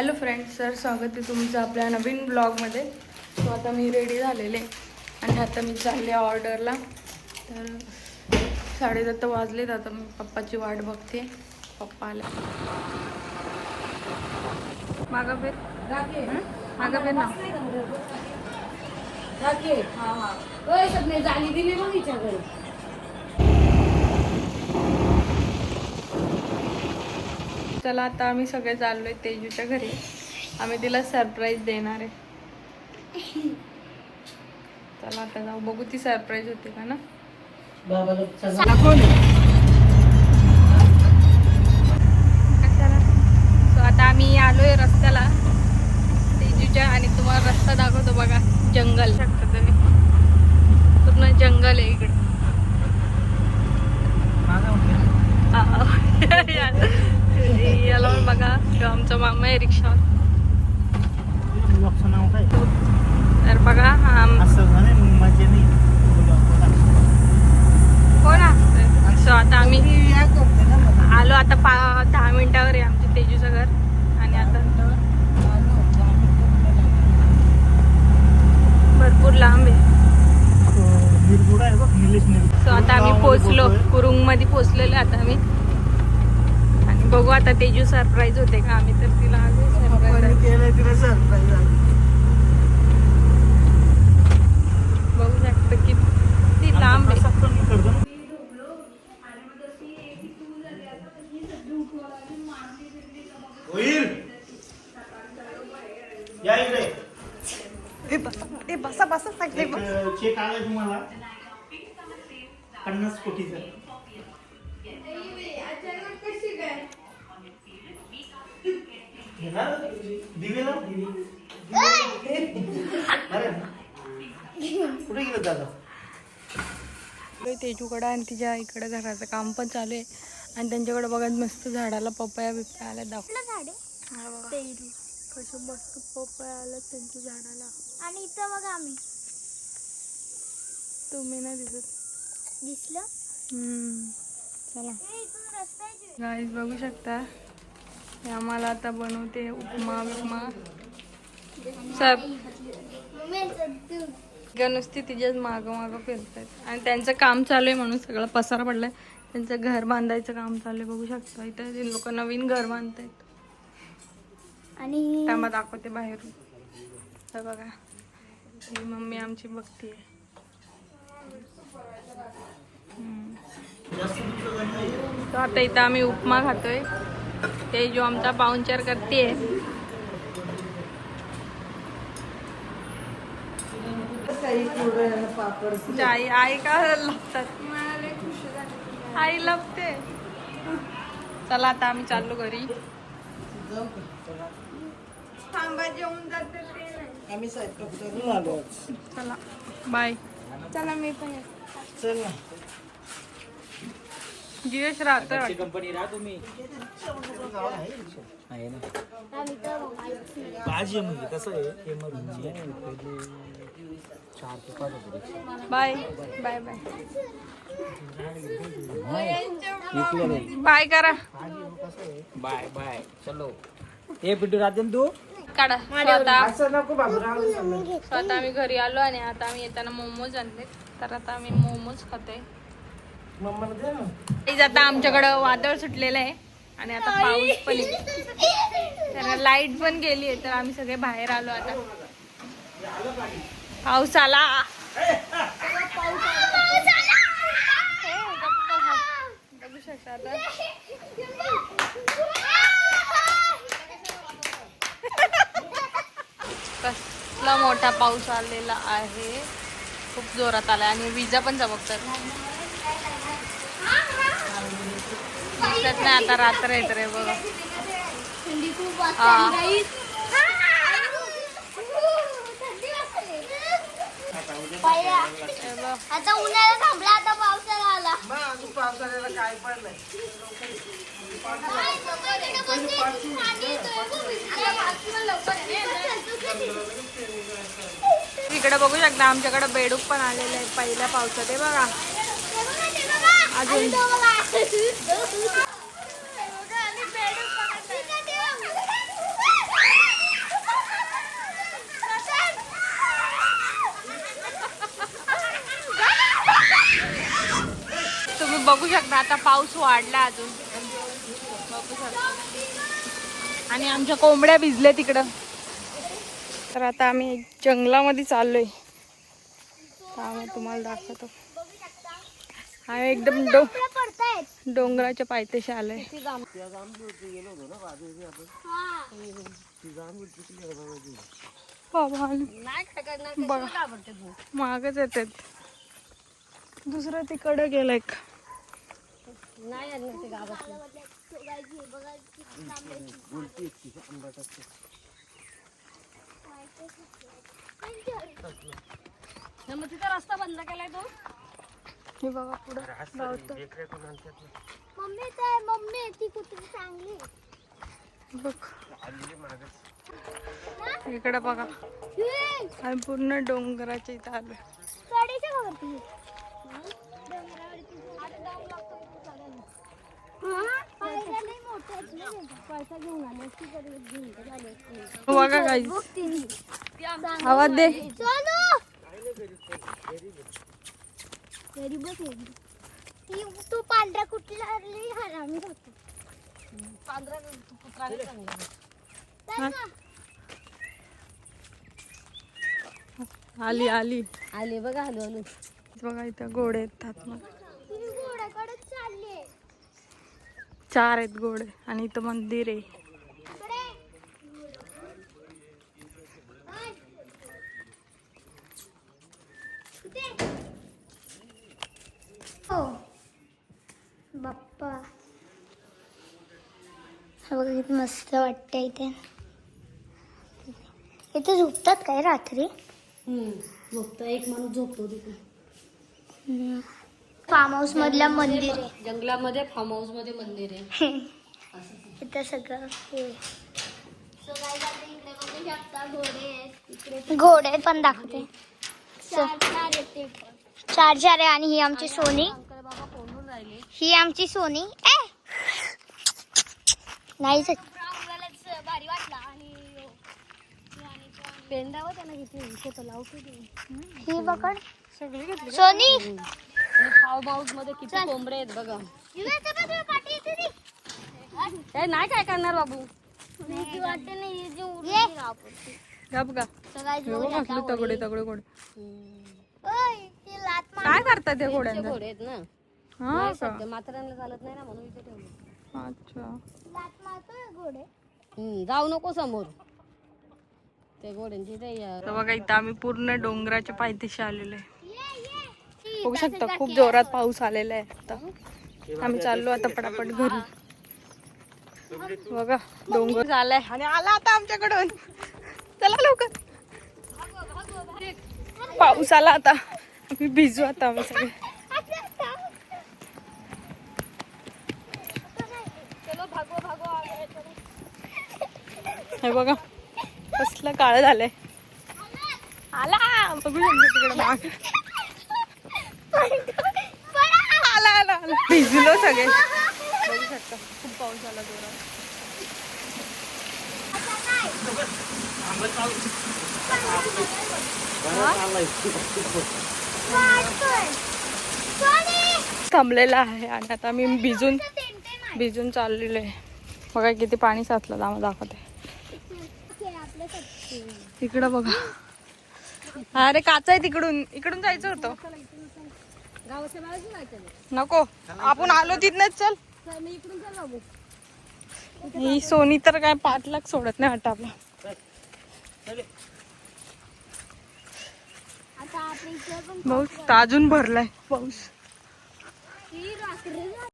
Hello friends sir स्वागत आहे तुमचं आपल्या नवीन ब्लॉगमध्ये सो आता मी रेडी झालेले. आणि आता मी चालले ऑर्डरला तर साडेदत्त वाजलेत आता मी पप्पाची वाट बघते. पप्पा आले. मागं फिर. हं? मागं फिर ना. झाली दिली मग हिच्याकडे चला आता आम्ही सगळे चाललोय तेजूच्या घरी. आम्ही तिला सरप्राईज देणार आहे. चला आता जाऊ. बघू ती सरप्राईज होते का ना? सो आता आम्ही आलोय रस्त्याला. तेजूच्या आणि तुम्हाला रस्ता दाखवतो बघा. जंगल. शकता तुम्ही पूर्ण जंगल आहे इकडे. बघा तो आमचा मामा आहे रिक्षा. ब्लॉगचं नाव काय? तर बघा हा कोण असतंय सो आता आम्ही आलो आता पा दहा मिनिटावर आहे आमच्या तेजूचं घर. आणि आता भरपूर लांब आहे. सो आता आम्ही पोचलो कुरुंगमध्ये पोचलेलो आता आम्ही. बघू आता तेजू सरप्राईज होते का? आम्ही तर तिला केलंय तिला सरप्राईज बघू शकतो किती लांब आहे. करतो ना? होईल या इकडे. ए बसा ए बसा चेक आलाय तुम्हाला. पन्नास कोटीचा. घेणार दिवेला? अरे. कुठे गेलं दादा? तेजूकडं आणि तिच्या इकडे घराचं काम पण चालू आहे. आणि त्यांच्याकडे बघा मस्त झाडाला पपया बिपया आल्या दाखव. हा बघा. कसं मस्त पपया आल्या त्यांच्या झाडाला. आणि इथं बघा आम्ही. तुम्ही नाही दिसत. दिसलं? हम्म. चला? गाईज बघू शकता? हे आम्हाला आता बनवते उपमा दूध. का नुसती तिच्याच मागं मागं फिरतात आणि त्यांचं काम चालू आहे म्हणून सगळं पसारा पडलाय. त्यांचं घर बांधायचं काम चालू आहे बघू शकता. इथं ते लोक नवीन घर बांधतायत. आणि त्यामा दाखवते बाहेरून. तर बघा. ही मम्मी आमची. तर आता इथं आम्ही उपमा खातोय. ते जो आमचा पाहुणचार करते आई आई का आई लपते चला आता आम्ही चाललो घरी थांबा जेवून जाते. आम्ही. चला बाय चला मी पण. चल ना राहतोय वाटतं. कंपनी राहा तुम्ही. आहे ना. आम्ही तर मोबाईल. भाजी म्हणजे कसं आहे हे मग चार ते पाच होते बाय बाय बाय. बाय करा. Bye bye. चलो. हे पिटू राहते तू? काढा. स्वतः. असं नको बाबूराव स्वतः आम्ही घरी आलो आणि आता आम्ही येताना मोमोज आणले तर आता आम्ही मोमोज खातोय मम्माला दे ना प्लीज आता आमच्याकडं वादळ सुटलेलं आहे आणि आता पाऊस पण तर लाइट पण गेली आहे तर आम्ही सगळे बाहेर आलो आता. पाऊस आला. बघू शकता कसला मोठा पाऊस आलेला आहे. खूप जोरात आला आणि विजा पण चमकतात. दिसत नाही आता रात्र येत रे बघा. आता उन्हाळा थांबला आता पावसाळा आला. पावसाळ्याला काय पण नाही इकडे बघू शकता आमच्याकडे बेडूक पण आलेले आहे पहिल्या पावसात. हे बघा. अजून. बघू शकता आता पाऊस वाढला अजून. बघू शकता. आणि आमच्या कोंबड्या भिजल्या तिकडं. तर आता आम्ही जंगलामध्ये चाललोय. आम्ही तुम्हाला दाखवतो. आम्ही एकदम डो डोंगराच्या पायथ्याशी आलोय. बघा. मागच येतात दुसरं तिकडं गेलं एक रस्ता बंद केलाय तो. हे बघा पुढं लावतो मम्मी काय मम्मी ती कुत्री चांगली. बघ. इकडे बघा. आम्ही पूर्ण डोंगराच्या इथं आलो. बघा. आवाज दे. चलो तू पांढरा कुठली हरली हरामी होतो आली. आली बघा हलू हलू. बघा इथं घोडे येतात मग चार आहेत घोडे आणि इथं मंदिर आहे. हो. बाप्पा. हे बघा किती मस्त वाटतं इथे. इथे झोपतात काय रात्री? झोपतो एक माणूस झोपतो तिथे. फार्म हाऊस मधलं मंदिर. आहे जंगलामध्ये फार्म हाऊसमध्ये मंदिर. आहे इथं सगळं हे. घोडे पण दाखवते. चार चार आहे आणि ही आमची सोनी. ही आमची सोनी. ए! नाही भारी वाटला पेंडावर त्यांना किती फोटो बघड सोनी? आणि मध्ये किती कोंबडे आहेत बघा. ए, नाही काय करणार बाबू? तगडे तगडे घोडे. ओय, ती लात मार. काय करतात त्या ते घोड्यांना घोडे आहेत ना. हा नाही का? सध्या म्हाताऱ्यांना चालत नाही ना म्हणून इथे ठेवले. अच्छा. हम्म, जाऊ नको समोर. ते घोड्यांची ते तर बघा इथं आम्ही पूर्ण डोंगराच्या पायथ्याशी आलेलो आहे. बघू शकता खूप जोरात पाऊस आलेला आहे आता. आम्ही चाललो आता पटापट घरी. बघा डोंगर. झालाय. आणि आला आता आमच्याकडून. चला लवकर. पाऊस आला आता. आम्ही भिजू आता आम्ही सगळे. हे बघा कसलं काळ झालंय. आला. बघू शकतो तिकडे मागे. आला आला आला. भिजलो सगळे. बघू शकता खूप पाऊस आला जोरात थांबलेला आहे आणि आता मी भिजून भिजून चाललेलो आहे. बघा किती पाणी साचलं दाम दाखवते. इकडं बघा. अरे काच आहे तिकडून. इकडून जायचं होतं. गावाच्या बाजूला जायचं नको. आपण आलो तिथनच चल. मी इकडून ही सोनी तर काय पाच लाख सोडत नाही वाटत आपला आता आपण इथे पण पाऊस अजून भरलाय पाऊस. रात्री